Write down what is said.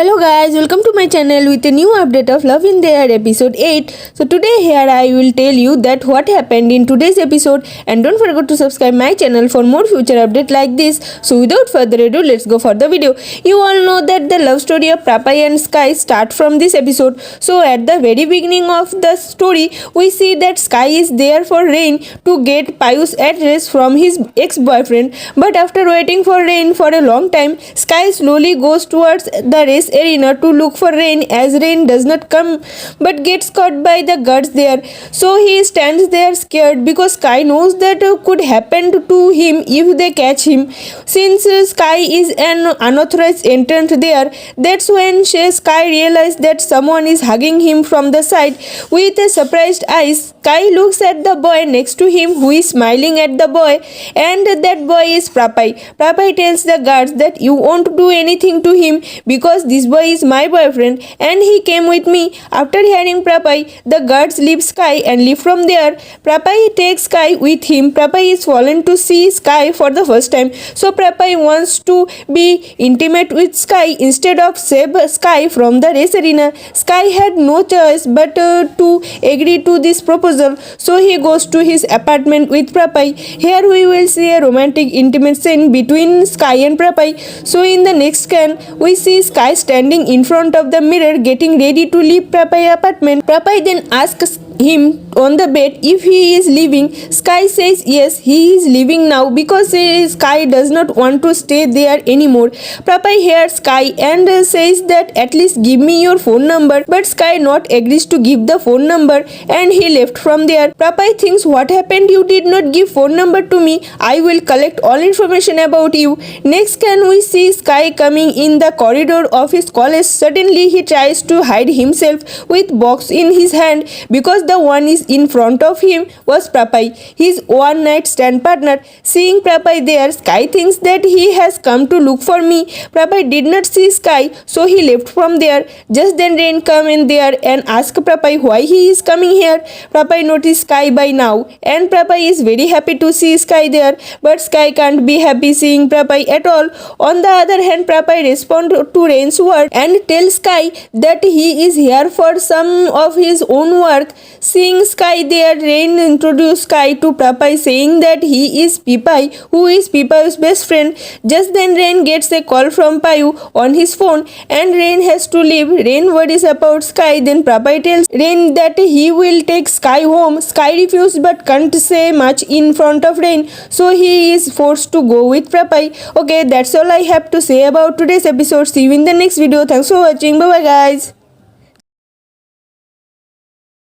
Hello guys, welcome to my channel with a new update of Love in the Air episode 8. So today here I will tell you that what happened in today's episode and don't forget to subscribe my channel for more future update like this. So without further ado, let's go for the video. You all know that the love story of Prapai and Sky start from this episode. So at the very beginning of the story, we see that Sky is there for Rain to get Payu's address from his ex-boyfriend. But after waiting for Rain for a long time, Sky slowly goes towards the race arena to look for Rain as Rain does not come but gets caught by the guards there. So he stands there scared because Sky knows that could happen to him if they catch him. Since Sky is an unauthorized entrant there, that's when Sky realized that someone is hugging him from the side with a surprised eyes. Sky looks at the boy next to him who is smiling at the boy and that boy is Prapai. Prapai tells the guards that you won't do anything to him because this boy is my boyfriend and he came with me. After hearing Prapai, the guards leave Sky and leave from there. Prapai takes Sky with him. Prapai is fallen to see Sky for the first time. So Prapai wants to be intimate with Sky instead of save Sky from the race arena. Sky had no choice but uh, to agree to this proposal. So he goes to his apartment with Prapai. Here we will see a romantic intimate scene between Sky and Prapai. So in the next scan, we see Sky standing in front of the mirror getting ready to leave Prapai apartment. Prapai then asks him on the bed if he is leaving. Sky says yes, he is leaving now because uh, Sky does not want to stay there anymore. Prapai hears Sky and uh, says that at least give me your phone number. But Sky not agrees to give the phone number and he left from there. Prapai thinks what happened you did not give phone number to me. I will collect all information about you. Next can we see Sky coming in the corridor of his college. Suddenly he tries to hide himself with box in his hand because the one is in front of him was Prapai, his one night stand partner. Seeing Prapai there, Sky thinks that he has come to look for me. Prapai did not see Sky, so he left from there. Just then Rain come in there and ask Prapai why he is coming here. Prapai notice Sky by now and Prapai is very happy to see Sky there, but Sky can't be happy seeing Prapai at all. On the other hand, Prapai respond to Rain's word and tell Sky that he is here for some of his own work. Seeing Sky there, Rain introduced Sky to Prapai saying that he is Pipai, who is Pipai's best friend. Just then Rain gets a call from Payu on his phone and Rain has to leave. Rain worries about Sky. Then Prapai tells Rain that he will take Sky home. Sky refused but can't say much in front of Rain. So he is forced to go with Prapai. Okay, that's all I have to say about today's episode. See you in the next video. Thanks for watching. Bye bye guys.